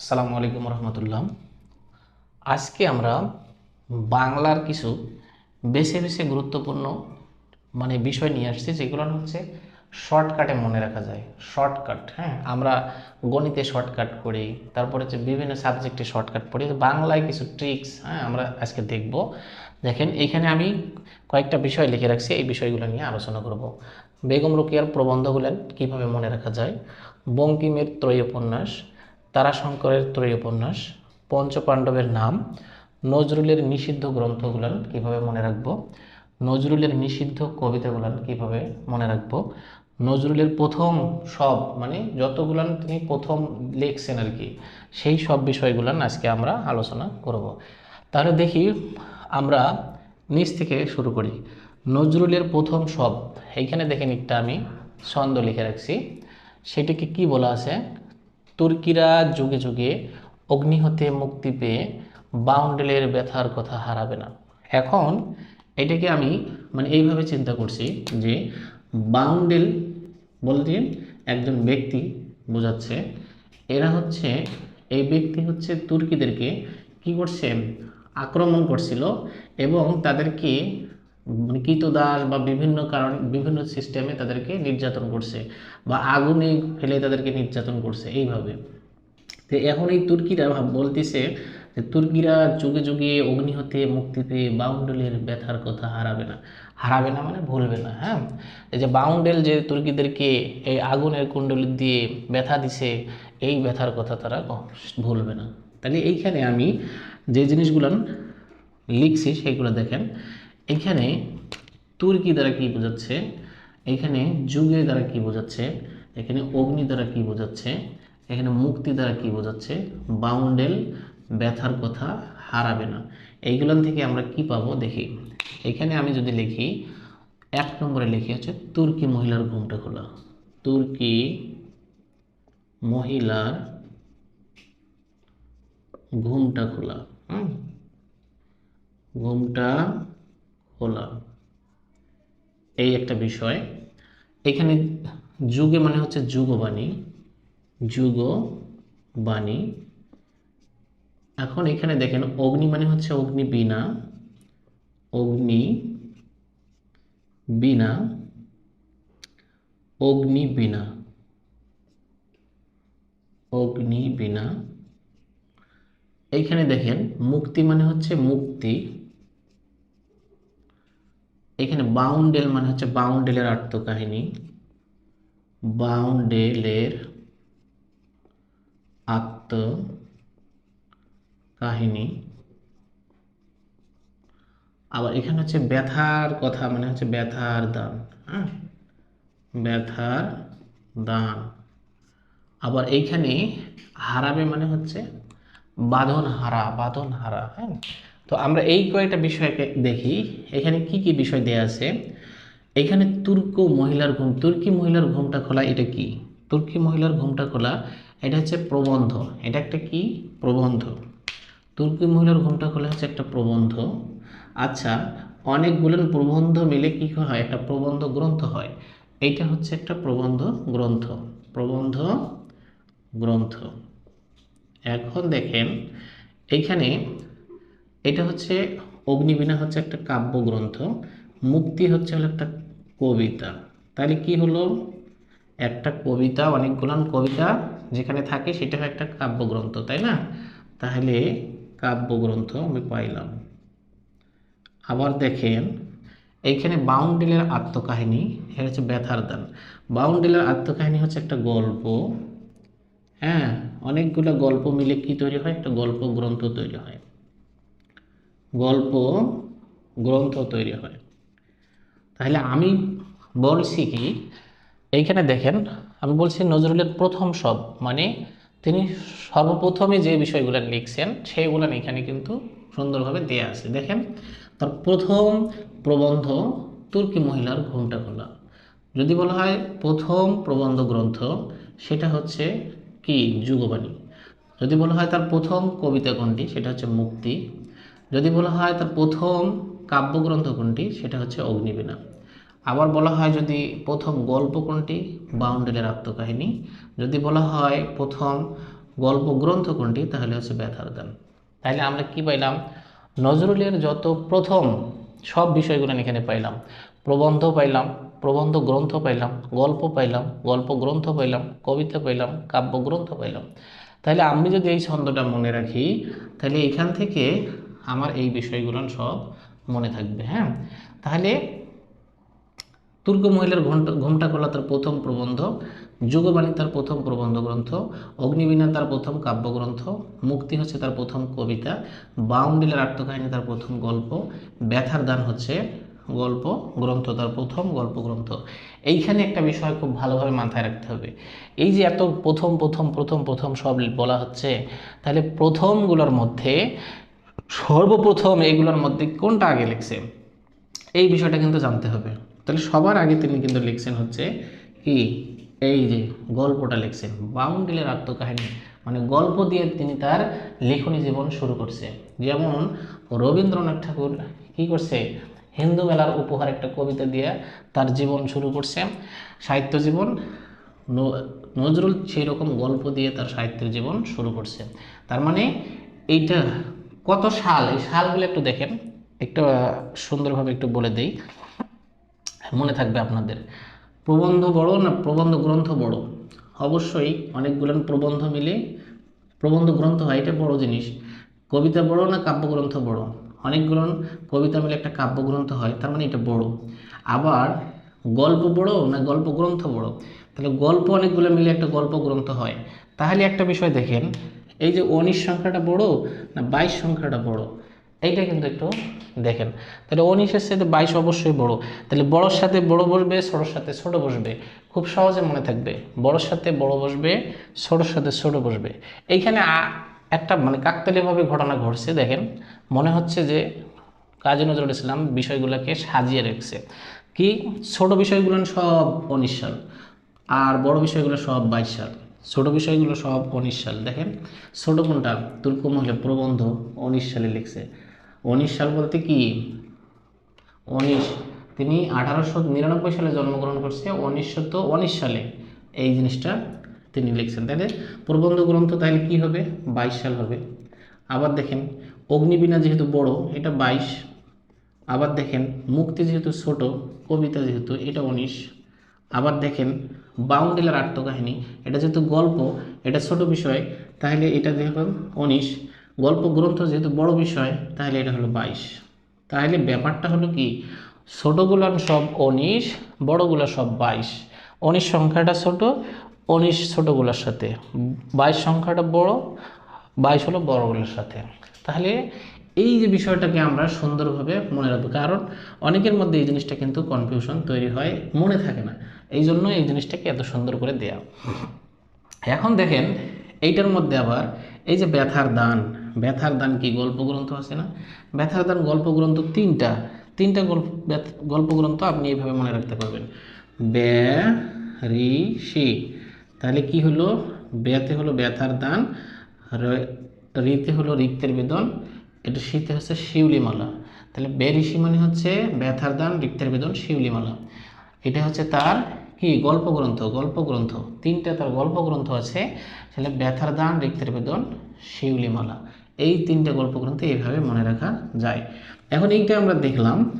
আসসালামু আলাইকুম রহমতুল্লাহ। আজকে আমরা বাংলার কিছু বেছে বেছে গুরুত্বপূর্ণ মানে বিষয় নিয়ে আসছি, যেগুলো হচ্ছে শর্টকাটে মনে রাখা যায়। শর্টকাট হ্যাঁ? আমরা গণিতে শর্টকাট করি, তারপরে হচ্ছে বিভিন্ন সাবজেক্টে শর্টকাট পড়ি। বাংলায় কিছু ট্রিক্স হ্যাঁ আমরা আজকে দেখব। দেখেন এইখানে আমি কয়েকটা বিষয় লিখে রাখছি, এই বিষয়গুলো নিয়ে আলোচনা করব। বেগম রোকিয়ার প্রবন্ধগুলো কীভাবে মনে রাখা যায়? বঙ্কিমের ত্রয়ী উপন্যাস তারাশঙ্করের ত্রয়ী উপন্যাস পঞ্চপাণ্ডবের নাম, নজরুলের নিষিদ্ধ গ্রন্থগুলান কীভাবে মনে রাখব? নজরুলের নিষিদ্ধ কবিতাগুলান কীভাবে মনে রাখব? নজরুলের প্রথম সব মানে যতগুলান তিনি প্রথম লিখছেন আর কি সেই সব বিষয়গুলান আজকে আমরা আলোচনা করব। তাহলে দেখি আমরা নিচ থেকে শুরু করি। নজরুলের প্রথম সব এইখানে দেখেন একটা আমি ছন্দ লিখে রাখছি, সেটিকে কি বলা আছে? তুর্কিরা যুগে যুগে অগ্নি হতে মুক্তি পেয়ে বাউন্ডেলের ব্যথার কথা হারাবে না। এখন এটাকে আমি মানে এইভাবে চিন্তা করছি যে বাউন্ডেল বলতে একজন ব্যক্তি বোঝাচ্ছে, এরা হচ্ছে, এই ব্যক্তি হচ্ছে তুর্কিদেরকে কি করছে? আক্রমণ করছিল এবং তাদেরকে মানে কীতদাস বা বিভিন্ন কারণ, বিভিন্ন সিস্টেমে তাদেরকে নির্যাতন করছে বা আগুনে ফেলে তাদেরকে নির্যাতন করছে এইভাবে। তো এখন এই তুর্কিরা বলতেছে যে তুর্কিরা যুগে যুগে অগ্নি হতে মুক্তি পেয়ে বাউন্ডেলের ব্যথার কথা হারাবে না। হারাবে না মানে ভুলবে না হ্যাঁ? এই যে বাউন্ডেল যে তুর্কিদেরকে এই আগুনের কুণ্ডলি দিয়ে ব্যথা দিছে, এই ব্যথার কথা তারা ভুলবে না। তাহলে এইখানে আমি যে জিনিসগুলো লিখছি সেগুলো দেখেন। এখানে তুর্কি দ্বারা কি বোঝাচ্ছে? এখানে যুগে দ্বারা কি বোঝাচ্ছে? এখানে অগ্নি দ্বারা কি বোঝাচ্ছে? এখানে মুক্তি দ্বারা কি বোঝাচ্ছে? বাউন্ডেল ব্যথার কথা হারাবে না। এইগুলান থেকে আমরা কি পাবো? দেখি। এখানে আমি যদি লিখি, এক নম্বরে লিখি হচ্ছে, তুর্কি মহিলার ঘুমটা খোলা। তুর্কি মহিলার ঘুমটা খোলা। হুম? ঘুমটা খোলা এই একটা বিষয়। এখানে যুগে মানে হচ্ছে যুগবাণী। যুগবাণী। এখন এখানে দেখেন, অগ্নি মানে হচ্ছে অগ্নি বীণা অগ্নি বীণা অগ্নি বীণা অগ্নি বিনা। এইখানে দেখেন, মুক্তি মানে হচ্ছে মুক্তি। এখানে বাউন্ডেল মানে হচ্ছে বাউন্ডেলের আত্মকাহিনী। বাউন্ডেলের আত্ম কাহিনী আবার এখানে হচ্ছে ব্যথার কথা মানে হচ্ছে ব্যথার দান হ্যাঁ? ব্যথার দান। আবার এইখানে হারাবে মানে হচ্ছে বাঁধন হারা বাঁধন হারা হ্যাঁ? তো আমরা এই কয়েকটা বিষয়কে দেখি। এখানে কি কি বিষয় দেয়া আছে? এখানে তুর্ক মহিলার ঘুম, তুর্কি মহিলার ঘুমটা খোলা, এটা কি? তুর্কি মহিলার ঘুমটা খোলা, এটা হচ্ছে প্রবন্ধ। এটা একটা কি? প্রবন্ধ। তুর্কি মহিলার ঘুমটা খোলা হচ্ছে একটা প্রবন্ধ। আচ্ছা অনেকগুলো প্রবন্ধ মিলে কি হয়? একটা প্রবন্ধ গ্রন্থ হয়। এইটা হচ্ছে একটা প্রবন্ধ গ্রন্থ। প্রবন্ধ গ্রন্থ। এখন দেখেন এইখানে এটা হচ্ছে অগ্নিবীণা হচ্ছে একটা কাব্যগ্রন্থ, মুক্তি হচ্ছে হলো একটা কবিতা। তাহলে কি হলো? একটা কবিতা অনেকগুলান কবিতা যেখানে থাকে সেটা একটা কাব্যগ্রন্থ, তাই না? তাহলে কাব্যগ্রন্থ আমি পাইলাম। আবার দেখেন, এইখানে বাউন্ডেলের আত্মকাহিনী এটা হচ্ছে ব্যথার দান। বাউন্ডেলের আত্মকাহিনী হচ্ছে একটা গল্প হ্যাঁ? অনেকগুলো গল্প মিলে কি তৈরি হয়? একটা গল্প গ্রন্থ তৈরি হয়। গল্প, গ্রন্থ তৈরি হয়। তাহলে আমি বলছি কি, এইখানে দেখেন, আমি বলছি নজরুলের প্রথম সব মানে তিনি সর্বপ্রথমে যে বিষয়গুলো লিখছেন, সেইগুলো এখানে কিন্তু সুন্দরভাবে দেয়া আছে। দেখেন, তার প্রথম প্রবন্ধ, তুর্কি মহিলার ঘুমটা খোলা। যদি বলা হয় প্রথম প্রবন্ধ গ্রন্থ, সেটা হচ্ছে কি? যুগবাণী। যদি বলা হয় তার প্রথম কবিতা কোনটি? সেটা হচ্ছে মুক্তি। যদি বলা হয় তার প্রথম কাব্যগ্রন্থ কোনটি, সেটা হচ্ছে অগ্নিবীণা। আবার বলা হয় যদি প্রথম গল্প কোনটি, বাউন্ডেলের আত্মকাহিনী। যদি বলা হয় প্রথম গল্প গ্রন্থ কোনটি, তাহলে হচ্ছে ব্যথার দান তাহলে আমরা কি পাইলাম? নজরুলের যত প্রথম সব বিষয়গুলো এখানে পাইলাম। প্রবন্ধ পাইলাম, প্রবন্ধ গ্রন্থ পাইলাম, গল্প পাইলাম গল্প গ্রন্থ পাইলাম, কবিতা পাইলাম কাব্য গ্রন্থ পাইলাম। তাহলে আমি যদি এই ছন্দটা মনে রাখি তাহলে এখান থেকে আমার এই বিষয়গুলো সব মনে থাকবে হ্যাঁ? তাহলে তুর্ক মহিলার ঘণ্টা ঘুমটা কলা তার প্রথম প্রবন্ধ, যুগবাণী তার প্রথম প্রবন্ধ গ্রন্থ, অগ্নিবীণা তার প্রথম কাব্যগ্রন্থ মুক্তি হচ্ছে তার প্রথম কবিতা, বাউন্ডিলের আত্মকাহিনী তার প্রথম গল্প, ব্যথার দান হচ্ছে গল্প গ্রন্থ তার প্রথম গল্প গ্রন্থ। এইখানে একটা বিষয় খুব ভালোভাবে মাথায় রাখতে হবে। এই যে এত প্রথম প্রথম প্রথম প্রথম সব বলা হচ্ছে, তাহলে প্রথমগুলোর মধ্যে সর্বপ্রথম এইগুলোর মধ্যে কোনটা আগে লিখছে এই বিষয়টা কিন্তু জানতে হবে। তাহলে সবার আগে তিনি কিন্তু লিখছেন হচ্ছে কি? এই যে গল্পটা লিখছেন। বাউন্ডিলের আত্মকাহিনী। মানে গল্প দিয়ে তিনি তার লেখনী জীবন শুরু করছে। যেমন রবীন্দ্রনাথ ঠাকুর কি করছে? হিন্দু মেলার উপহার একটা কবিতা দিয়ে তার জীবন শুরু করছে। সাহিত্য জীবন। নজরুল সেই রকম গল্প দিয়ে তার সাহিত্য জীবন শুরু করছে। তার মানে এইটা কত সাল এই সালগুলো একটু দেখেন। একটু সুন্দরভাবে একটু বলে দেই। মনে থাকবে আপনাদের। প্রবন্ধ বড় না প্রবন্ধ গ্রন্থ বড়? অবশ্যই অনেকগুলো প্রবন্ধ মিলে প্রবন্ধ গ্রন্থ হয়, এটা বড় জিনিস। কবিতা বড় না কাব্যগ্রন্থ বড়? অনেকগুলো কবিতা মিলে একটা কাব্যগ্রন্থ হয়, তার মানে এটা বড়। আবার গল্প বড় না গল্প গ্রন্থ বড়? তাহলে গল্প অনেকগুলো মিলে একটা গল্প গ্রন্থ হয়। তাহলে একটা বিষয় দেখেন এই যে উনিশ সংখ্যাটা বড় না বাইশ সংখ্যাটা বড়? এইটা কিন্তু একটু দেখেন। তাহলে উনিশের সাথে বাইশ অবশ্যই বড়। তাহলে বড়োর সাথে বড় বসবে ছোটোর সাথে ছোট বসবে। খুব সহজে মনে থাকবে। বড়োর সাথে বড় বসবে ছোটোর সাথে ছোট বসবে। এইখানে একটা মানে কাকতালীয়ভাবে ঘটনা ঘটছে, দেখেন। মনে হচ্ছে যে কাজী নজরুল ইসলাম বিষয়গুলোকে সাজিয়ে রেখেছে। কি? ছোট বিষয়গুলো সব উনিশ সাল আর বড় বিষয়গুলো সব বাইশ সাল। ছোট বিষয়গুলো সব উনিশ সাল দেখেন, ছোট কোনটা? তুর্ক মহিলা প্রবন্ধ উনিশ সালে লিখছে। উনিশ সাল বলতে কি? উনিশ তিনি আঠারোশো নিরানব্বই সালে জন্মগ্রহণ করছে উনিশশো উনিশ সালে এই জিনিসটা তিনি লিখছেন। তাহলে প্রবন্ধ গ্রন্থ তাহলে কি হবে? বাইশ সাল হবে। আবার দেখেন, অগ্নিবীণা যেহেতু বড়, এটা বাইশ। আবার দেখেন, মুক্তি যেহেতু ছোট, কবিতা যেহেতু, এটা উনিশ। আবার দেখেন বাউন্ডিলার আত্মকাহিনী। এটা যেহেতু গল্প, এটা ছোট বিষয়, তাহলে এটা দেখুন উনিশ। গল্প গ্রন্থ যেহেতু বড় বিষয়, তাহলে এটা হলো বাইশ। তাহলে ব্যাপারটা হলো কি? ছোটোগুলার সব উনিশ, বড়গুলো সব বাইশ। উনিশ সংখ্যাটা ছোট, উনিশ ছোটোগুলোর সাথে। বাইশ সংখ্যাটা বড়, বাইশ হলো বড়গুলোর সাথে। তাহলে এই যে বিষয়টাকে আমরা সুন্দরভাবে মনে রাখব, কারণ অনেকের মধ্যে এই জিনিসটা কিন্তু কনফিউশন তৈরি হয়, মনে থাকে না। এই জন্য এই জিনিসটাকে এত সুন্দর করে দেয়া। এখন দেখেন, এইটার মধ্যে আবার এই যে ব্যথার দান ব্যথার দান কি গল্প গ্রন্থ আছে না? ব্যথার দান, গল্প গ্রন্থ তিনটা তিনটা গল্প, ব্যথ- গল্প গ্রন্থ আপনি এইভাবে মনে রাখতে পারবেন। ব্যা, রি সি তাহলে কি হলো? ব্যতে হলো ব্যথার দান রিতে হলো রিক্তের বেদন, এটা শীতে হচ্ছে শিউলিমালা। তাহলে বেরিসি মানে হচ্ছে ব্যথার দান, রিক্তের বেদন, শিউলিমালা। এটা হচ্ছে তার কি? গল্পগ্রন্থ গল্পগ্রন্থ। গল্প তিনটা তার গল্পগ্রন্থ আছে। তাহলে ব্যথার দান রিক্তের বেদন শিউলিমালা। এই তিনটা গল্প গ্রন্থ এইভাবে মনে রাখা যায়। এখন এইটা আমরা দেখলাম।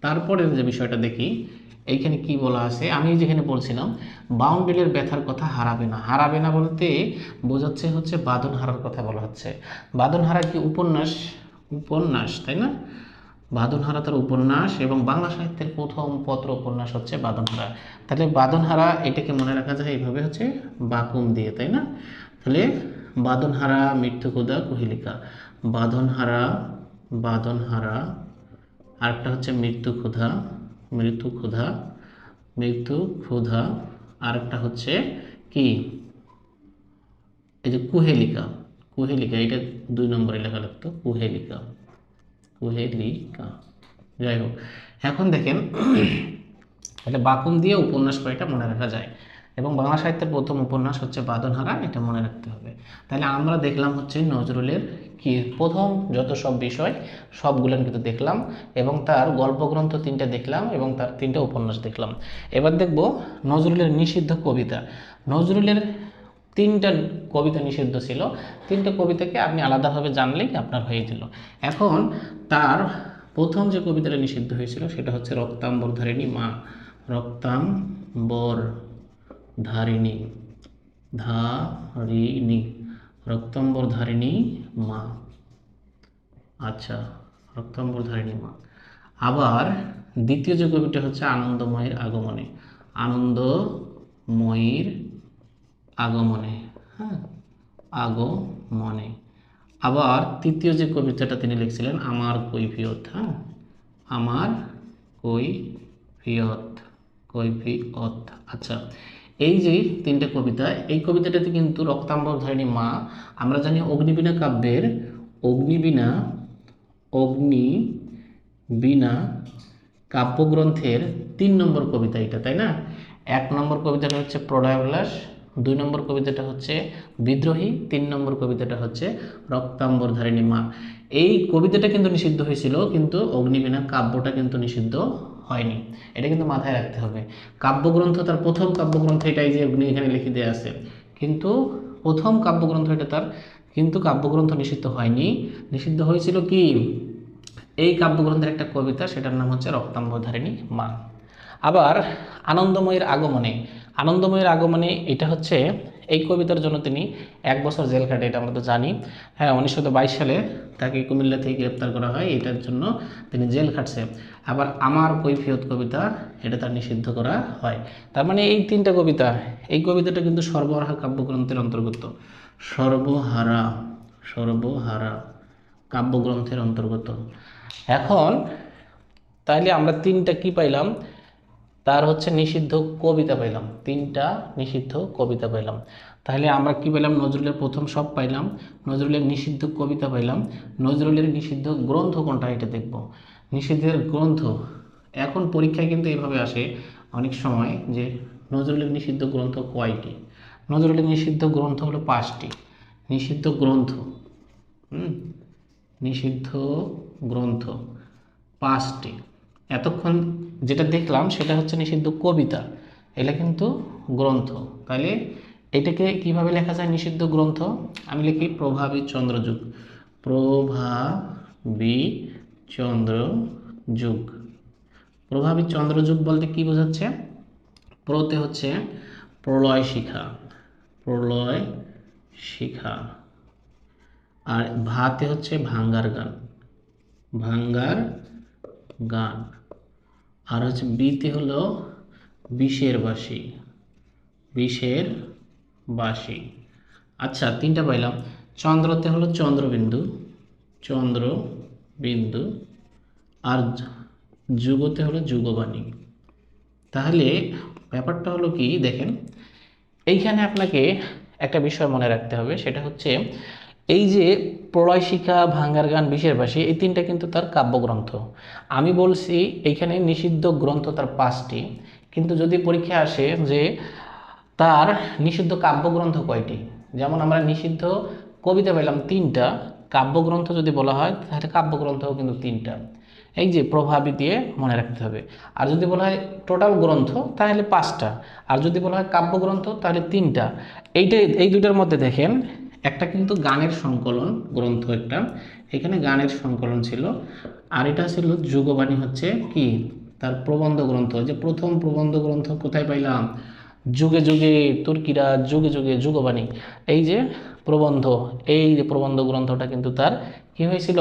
তারপরে যে বিষয়টা দেখি, এইখানে কি বলা আছে? আমি যেখানে বলছিলাম, বাউন্ডেলের ব্যথার কথা হারাবে না। হারাবে না বলতে বোঝাচ্ছে হচ্ছে বাদন হারার কথা বলা হচ্ছে। বাদন হারা কি উপন্যাস? উপন্যাস, তাই না? বাদনহারা তার উপন্যাস এবং বাংলা সাহিত্যের প্রথম পত্র উপন্যাস হচ্ছে বাদনহারা তাহলে বাদনহারা এটাকে মনে রাখা যায় এইভাবে হচ্ছে বাকুম দিয়ে, তাই না? তাহলে বাদনহারা মৃত্যু ক্ষুদা কুহিলিকা বাদনহারা বাদনহারা আরেকটা হচ্ছে মৃত্যু ক্ষুধা মৃত্যু ক্ষুধা মৃত্যু ক্ষুধা আরেকটা হচ্ছে কি? এই যে কুহেলিকা কুহেলিকা, এটা দুই নম্বরে লেখা লাগতো কুহেলিকা। কুহেলিকা যাই হোক। এখন দেখেন তাহলে বাকুম দিয়ে উপন্যাস কয়টা মনে রাখা যায়? এবং বাংলা সাহিত্যের প্রথম উপন্যাস হচ্ছে বাদনহারা, এটা মনে রাখতে হবে। তাহলে আমরা দেখলাম হচ্ছে নজরুলের কি, প্রথম যত সব বিষয়, সবগুলো কিন্তু দেখলাম, এবং তার গল্পগ্রন্থ তিনটা দেখলাম, এবং তার তিনটা উপন্যাস দেখলাম। এবার দেখব নজরুলের নিষিদ্ধ কবিতা। নজরুলের তিনটা কবিতা নিষিদ্ধ ছিল। তিনটা কবিতাকে আপনি আলাদাভাবে জানলেই আপনার হয়ে গেল। এখন তার প্রথম যে কবিতাটা নিষিদ্ধ হয়েছিল, সেটা হচ্ছে রক্তাম্বর ধারিণী মা। রক্তাম্বর ধারিণী ধারিণী রক্তাম্বর ধারিণী মা। আচ্ছা রক্তাম্বর ধারিণী মা। আবার দ্বিতীয় যে কবিটা হচ্ছে আনন্দময়ের আগমনে। আনন্দময়ীর আগমনে। হ্যাঁ আগমনে। আবার তৃতীয় যে কবিতাটা তিনি লিখছিলেন, আমার কৈফিয়ত হ্যাঁ আমার কৈফিয়ত কৈফিয়ত। আচ্ছা এই যে তিনটে কবিতা, এই কবিতাটাতে কিন্তু রক্তাম্বর ধারিণী মা, আমরা জানি অগ্নিবীণা কাব্যের অগ্নিবীণা অগ্নি বীণা কাব্যগ্রন্থের তিন নম্বর কবিতা এটা, তাই না? এক নম্বর কবিতাটা হচ্ছে প্রলয়োল্লাস দুই নম্বর কবিতাটা হচ্ছে বিদ্রোহী, তিন নম্বর কবিতাটা হচ্ছে রক্তাম্বর ধারিণী মা। এই কবিতাটা কিন্তু নিষিদ্ধ হয়েছিল, কিন্তু অগ্নিবীণা কাব্যটা কিন্তু নিষিদ্ধ হয়নি। এটা কিন্তু মাথায় রাখতে হবে। কাব্যগ্রন্থ, তার প্রথম কাব্যগ্রন্থ এটাই যে অগ্নি এখানে লিখে দেওয়া আছে। কিন্তু প্রথম কাব্যগ্রন্থ এটা তার, কিন্তু কাব্যগ্রন্থ নিষিদ্ধ হয়নি। নিষিদ্ধ হয়েছিল কি? এই কাব্যগ্রন্থের একটা কবিতা, সেটার নাম হচ্ছে রক্তাম্বধারিণী মা। আবার আনন্দময়ের আগমনে আনন্দময়ের আগমনে এটা হচ্ছে এই কবিতার জন্য তিনি এক বছর জেল কাটে এটা আমরা তো জানি। হ্যাঁ উনিশশো বাইশ সালে তাকে কুমিল্লা থেকে গ্রেপ্তার করা হয়, এটার জন্য তিনি জেল খাটছে। আবার আমার কৈফিয়ত কবিতা, এটা তার নিষিদ্ধ করা হয়। তার মানে এই তিনটা কবিতা, এই কবিতাটা কিন্তু সর্বহারা কাব্যগ্রন্থের অন্তর্গত। সর্বহারা সর্বহারা কাব্যগ্রন্থের অন্তর্গত। এখন তাইলে আমরা তিনটা কি পাইলাম? তার হচ্ছে নিষিদ্ধ কবিতা পাইলাম। তিনটা নিষিদ্ধ কবিতা পাইলাম। তাহলে আমরা কি পেলাম নজরুলের প্রথম সব পাইলাম। নজরুলের নিষিদ্ধ কবিতা পাইলাম। নজরুলের নিষিদ্ধ গ্রন্থ কোনটা এটা দেখব। নিষিদ্ধের গ্রন্থ। এখন পরীক্ষায় কিন্তু এইভাবে আসে অনেক সময় যে নজরুলের নিষিদ্ধ গ্রন্থ কয়টি? নজরুলের নিষিদ্ধ গ্রন্থ হলো পাঁচটি। নিষিদ্ধ গ্রন্থ। নিষিদ্ধ গ্রন্থ। পাঁচটি। এতক্ষণ যেটা দেখলাম সেটা হচ্ছে নিষিদ্ধ কবিতা। এটা কিন্তু গ্রন্থ। তাহলে এটাকে কীভাবে লেখা যায় নিষিদ্ধ গ্রন্থ? আমি লিখি প্রভাবী চন্দ্রযুগ। প্রভাবী চন্দ্রযুগ। প্রভাবী চন্দ্রযুগ বলতে কি বোঝাচ্ছে? প্রতে হচ্ছে প্রলয় শিখা। প্রলয় শিখা। আর ভাতে হচ্ছে ভাঙ্গার গান। ভাঙ্গার গান। আর হচ্ছে বিতে হলো বিষের বাসি বিষের বাসি আচ্ছা তিনটা পাইলাম। চন্দ্রতে হলো চন্দ্রবিন্দু চন্দ্রবিন্দু। আর যুগতে হলো যুগবাণী। তাহলে ব্যাপারটা হলো কি, দেখেন। এইখানে আপনাকে একটা বিষয় মনে রাখতে হবে, সেটা হচ্ছে এই যে প্রলয় শিখা, ভাঙ্গার গান বিষের বাসী এই তিনটা কিন্তু তার কাব্যগ্রন্থ। আমি বলছি এইখানে নিষিদ্ধ গ্রন্থ তার পাঁচটি, কিন্তু যদি পরীক্ষা আসে যে তার নিষিদ্ধ কাব্যগ্রন্থ কয়টি, যেমন আমরা নিষিদ্ধ কবিতা পেলাম তিনটা, কাব্যগ্রন্থ যদি বলা হয়, তাহলে কাব্যগ্রন্থও কিন্তু তিনটা। এই যে প্রভাবী দিয়ে মনে রাখতে হবে। আর যদি বলা হয় টোটাল গ্রন্থ, তাহলে পাঁচটা। আর যদি বলা হয় কাব্যগ্রন্থ, তাহলে তিনটা। এইটা এই দুইটার মধ্যে দেখেন একটা কিন্তু গানের সংকলন, গ্রন্থ একটা। এখানে গানের সংকলন ছিল। আর এটা ছিল যুগবাণী হচ্ছে কি? তার প্রবন্ধ গ্রন্থ। যে প্রথম প্রবন্ধ গ্রন্থ কোথায় পাইলাম? যুগে যুগে তুর্কিরা যুগে যুগে যুগবাণী। এই যে প্রবন্ধ, এই যে প্রবন্ধ গ্রন্থটা কিন্তু তার কি হয়েছিল?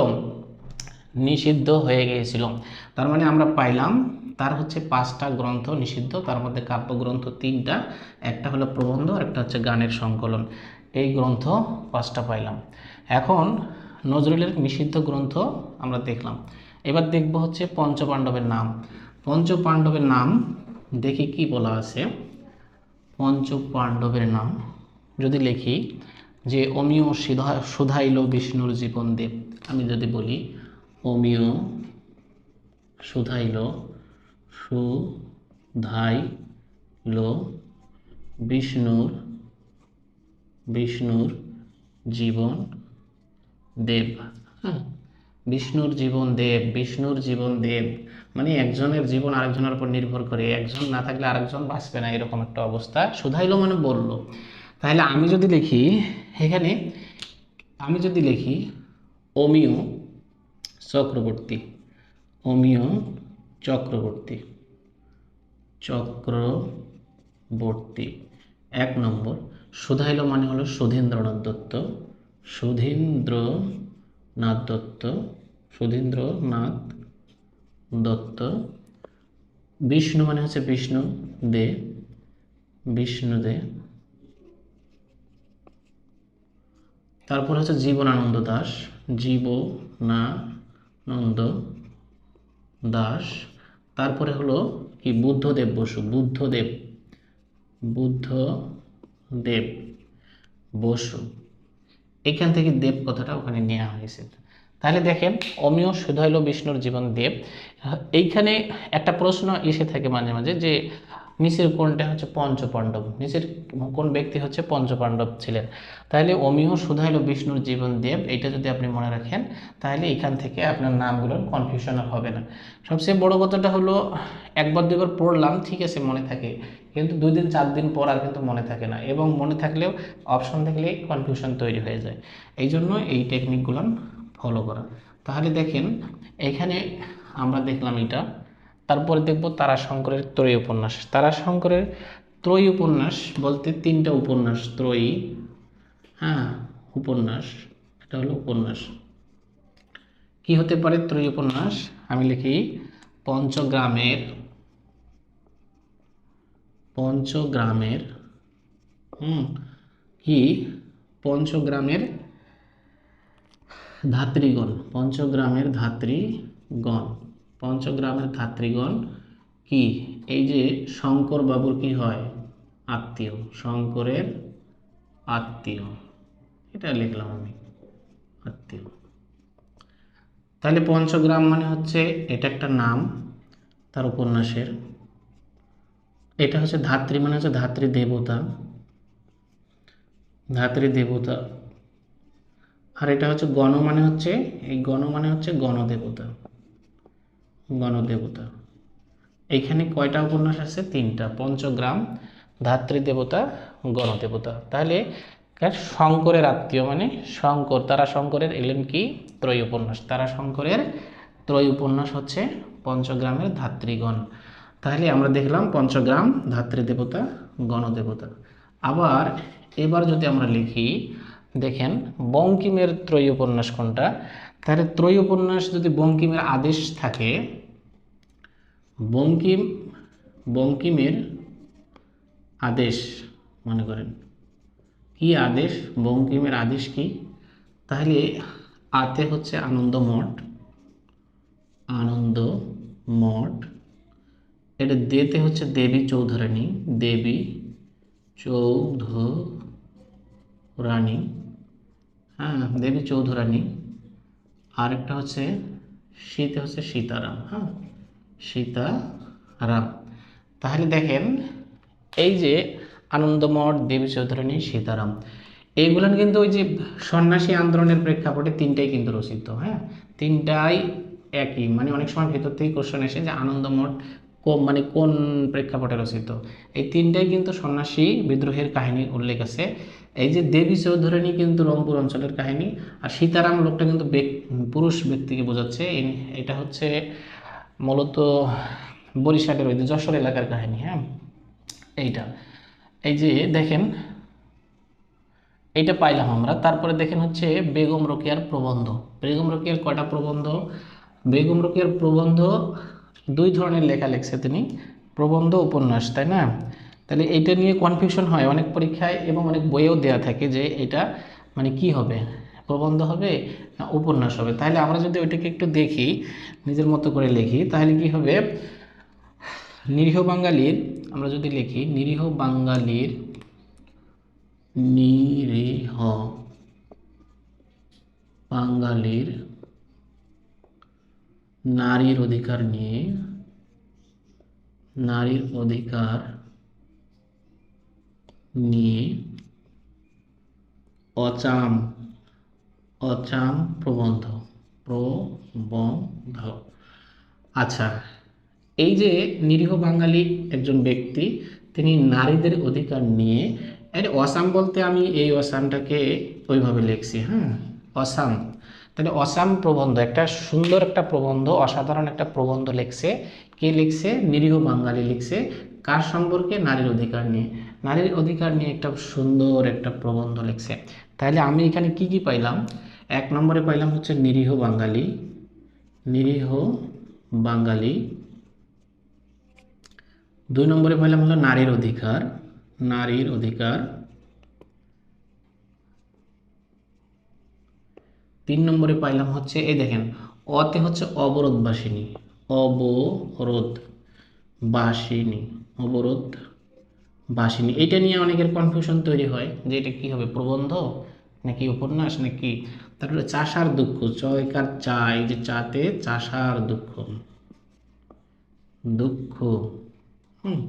নিষিদ্ধ হয়ে গিয়েছিল। তার মানে আমরা পাইলাম, তার হচ্ছে পাঁচটা গ্রন্থ নিষিদ্ধ। তার মধ্যে কাব্যগ্রন্থ তিনটা, একটা হলো প্রবন্ধ আর একটা হচ্ছে গানের সংকলন। এই গ্রন্থ পাঁচটা পাইলাম। এখন নজরুলের নিষিদ্ধ গ্রন্থ আমরা দেখলাম। এবার দেখব হচ্ছে পঞ্চপাণ্ডবের নাম। পঞ্চপাণ্ডবের নাম দেখি কি বলা আছে? পঞ্চপাণ্ডবের নাম যদি লিখি, যে অমিয় সুধা, সুধাইল বিষ্ণুর জীবন দেব। আমি যদি বলি, অমিয় সুধাইল সুধাইল বিষ্ণুর বিষ্ণুর জীবন দেব। হ্যাঁ বিষ্ণুর জীবন দেব, বিষ্ণুর জীবন দেব। মানে একজনের জীবন আরেকজনের উপর নির্ভর করে, একজন না থাকলে আরেকজন বাঁচবে না, এরকম একটা অবস্থা শুধাইলো মানে বলল। তাহলে আমি যদি লিখি, এখানে আমি যদি লিখি, অমিয় চক্রবর্তী অমিয় চক্রবর্তী চক্রবর্তী, এক নম্বর। সুধাইল মানে হলো সুধীন্দ্রনাথ দত্ত। সুধীন্দ্রনাথ দত্ত সুধীন্দ্রনাথ দত্ত। বিষ্ণু মানে হচ্ছে বিষ্ণু দে বিষ্ণু দে। তারপর হচ্ছে জীবনানন্দ দাস জীবনানন্দ দাস। তারপরে হলো কি? বুদ্ধদেব বসু, বুদ্ধদেব বুদ্ধদেব বসু। এখান থেকে দেব কথাটা ওখানে নেওয়া হয়েছে। তাহলে দেখেন, অমিয় সুধৈল বিষ্ণুর জীবন দেব। এইখানে একটা প্রশ্ন এসে থাকে মাঝে মাঝে যে, নিচের কোনটা হচ্ছে পঞ্চপাণ্ডব, নিচের কোন ব্যক্তি হচ্ছে পঞ্চপাণ্ডব ছিলেন? তাহলে অমিয় সুধাইল বিষ্ণুর জীবন দেব এটা যদি আপনি মনে রাখেন, তাহলে এখান থেকে আপনার নামগুলোর কনফিউশন হবে না। সবচেয়ে বড় কথাটা হলো, একবার দুবার পড়লাম, ঠিক আছে, মনে থাকে। কিন্তু দুই দিন, চার দিন পর আর কিন্তু মনে থাকে না এবং মনে থাকলেও অপশন থাকলেই কনফিউশন তৈরি হয়ে যায়। এই জন্য এই টেকনিকগুলো ফলো করা। তাহলে দেখেন, এখানে আমরা দেখলাম এটা। তারপরে দেখব তারাশঙ্করের ত্রয়ী উপন্যাস। তারাশঙ্করের ত্রয়ী উপন্যাস বলতে তিনটা উপন্যাস, ত্রয়ী হ্যাঁ উপন্যাস, এটা হলো উপন্যাস। কি হতে পারে ত্রয়ী উপন্যাস? আমি লিখি, পঞ্চগ্রামের পঞ্চগ্রামের, হুম, কি? পঞ্চগ্রামের ধাত্রীগণ পঞ্চগ্রামের ধাত্রীগণ পঞ্চগ্রামের ধাত্রীগণ কি? এই যে শঙ্কর বাবুর কি হয়? আত্মীয়, শঙ্করের আত্মীয়। এটা লিখলাম আমি, আত্মীয়। তাহলে পঞ্চগ্রাম মানে হচ্ছে এটা একটা নাম, তার উপন্যাসের। এটা হচ্ছে ধাত্রী মানে হচ্ছে ধাত্রী দেবতা। ধাত্রী দেবতা। আর এটা হচ্ছে গণ মানে হচ্ছে, এই গণ মানে হচ্ছে গণদেবতা। গণদেবতা। এইখানে কয়টা উপন্যাস আছে? তিনটা। পঞ্চগ্রাম, ধাত্রী দেবতা, গণদেবতা। তাহলে কার শঙ্করের আত্মীয় মানে শঙ্কর তারা শঙ্করের এলেন কি? ত্রয় উপন্যাস তারা শঙ্করের ত্রয় উপন্যাস হচ্ছে পঞ্চগ্রামের ধাত্রীগণ। তাহলে আমরা দেখলাম পঞ্চগ্রাম ধাত্রী দেবতা, গণদেবতা। আবার এবার যদি আমরা লিখি, দেখেন, বঙ্কিমের ত্রয়ী উপন্যাস কোনটা? তাহলে ত্রয়ী উপন্যাস যদি বঙ্কিমের আদেশ থাকে, বঙ্কিম, বঙ্কিমের আদেশ, মনে করেন। কি আদেশ? বঙ্কিমের আদেশ কি? তাহলে আতে হচ্ছে আনন্দ মঠ আনন্দ মঠ এটা দেতে হচ্ছে দেবী চৌধুরানী দেবী চৌধুরানী। হ্যাঁ দেবী চৌধুরানী। আরেকটা হচ্ছে শীতে হচ্ছে সীতারাম হ্যাঁ? সীতারাম। তাহলে দেখেন, এই যে আনন্দমঠ দেবী চৌধুরানী, সীতারাম এইগুলো কিন্তু ওই যে সন্ন্যাসী আন্দোলনের প্রেক্ষাপটে তিনটাই কিন্তু রচিত হ্যাঁ? তিনটাই একই মানে অনেক সময় ভেতর থেকে কোশ্চেন এসে যে আনন্দমঠ মানে কোন প্রেক্ষাপটে রচিত? এই তিনটাই কিন্তু সন্ন্যাসী বিদ্রোহের কাহিনী উল্লেখ আছে। এই যে দেবী চৌধুরানী কিন্তু রংপুর অঞ্চলের কাহিনী, আর সীতারাম লোকটা কিন্তু পুরুষ ব্যক্তিকে বোঝাচ্ছে। এটা হচ্ছে মূলত বরিশালের ওই যশোর এলাকার কাহিনী হ্যাঁ? এইটা। এই যে দেখেন, এইটা পাইলাম আমরা। তারপরে দেখেন হচ্ছে বেগম রোকেয়ার প্রবন্ধ। বেগম রোকেয়ার কয়টা প্রবন্ধ? বেগম রোকেয়ার প্রবন্ধ দুই ধরনের লেখা লেখছে তিনি, প্রবন্ধ উপন্যাস, তাই না? তাহলে এইটা নিয়ে কনফিউশন হয় অনেক পরীক্ষায় এবং অনেক বইয়েও দেওয়া থাকে যে এটা মানে কি হবে? প্রবন্ধ হবে না উপন্যাস হবে? তাহলে আমরা যদি ওইটাকে একটু দেখি, নিজের মতো করে লিখি, তাহলে কি হবে? নিরীহ বাঙালির, আমরা যদি লিখি, নিরীহ বাঙালির নিরীহ বাঙালির নারীর অধিকার নিয়ে, নারীর অধিকার নিয়ে অচাম অচাম প্রবন্ধ প্রবন্ধ। আচ্ছা এই যে নিরীহ বাঙালি একজন ব্যক্তি, তিনি নারীদের অধিকার নিয়ে তাহলে অসাম বলতে আমি এই অসামটাকে ওইভাবে লিখছি হ্যাঁ? অসাম। তাহলে অসাম প্রবন্ধ, একটা সুন্দর একটা প্রবন্ধ, অসাধারণ একটা প্রবন্ধ লিখছে। কে লিখছে? নিরীহ বাঙালি লিখছে। কার সম্পর্কে? নারীর অধিকার নিয়ে। নারীর অধিকার নিয়ে একটা সুন্দর একটা প্রবন্ধ লিখছে। তাহলে আমি এখানে কি কি পাইলাম? এক নম্বরে পাইলাম হচ্ছে নিরীহ বাঙালি। নিরীহ বাঙালি। দুই নম্বরে পাইলাম হলো নারীর অধিকার। নারীর অধিকার। তিন নম্বরে পাইলাম হচ্ছে, এই দেখেন, অতে হচ্ছে অবরোধ বাসিনী অবরোধ বাসিনী অবরোধ বাসিনী এটা নিয়ে অনেকের কনফিউশন তৈরি হয় যে এটা কি হবে, প্রবন্ধ নাকি উপন্যাস নাকি? তারপরে চাষার দুঃখ চয়কার চা এই যে চাতে চাষার দুঃখ। দুঃখ, হুম,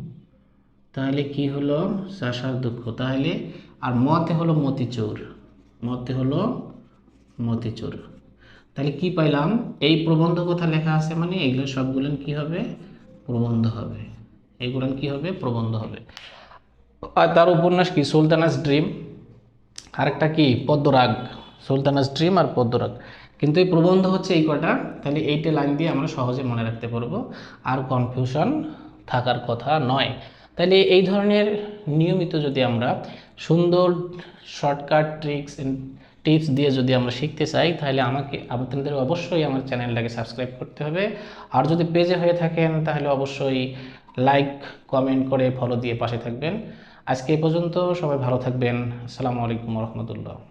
তাহলে কি হলো? চাষার দুঃখ। তাহলে, আর মতে হলো মতিচুর, মতে হলো মতিচুর। তাহলে কি পাইলাম? এই প্রবন্ধ কথা লেখা আছে মানে এগুলো সবগুলো কি হবে? প্রবন্ধ হবে। এগুলো কি হবে? প্রবন্ধ হবে। আর তার উপন্যাস কি? সুলতানাস ড্রিম। আরেকটা কি? পদ্মরাগ। সুলতানাস ড্রিম আর পদ্মরাগ। কিন্তু এই প্রবন্ধ হচ্ছে এই কটা। তাহলে এইটা লাইন দিয়ে আমরা সহজে মনে রাখতে পারব। আর কনফিউশন থাকার কথা নয়। তাহলে এই ধরনের নিয়মিত যদি আমরা সুন্দর শর্টকাট ট্রিক্স টিপস দিয়ে যদি আমরা শিখতে চাই, তাহলে আমাকে, আপনাদের অবশ্যই আমার চ্যানেলটাকে সাবস্ক্রাইব করতে হবে। আর যদি পেজে হয়ে থাকেন, তাহলে অবশ্যই লাইক কমেন্ট করে ফলো দিয়ে পাশে থাকবেন। আজকে এই পর্যন্ত সবাই ভালো থাকবেন। আসসালামু আলাইকুম রহমতুল্লাহ।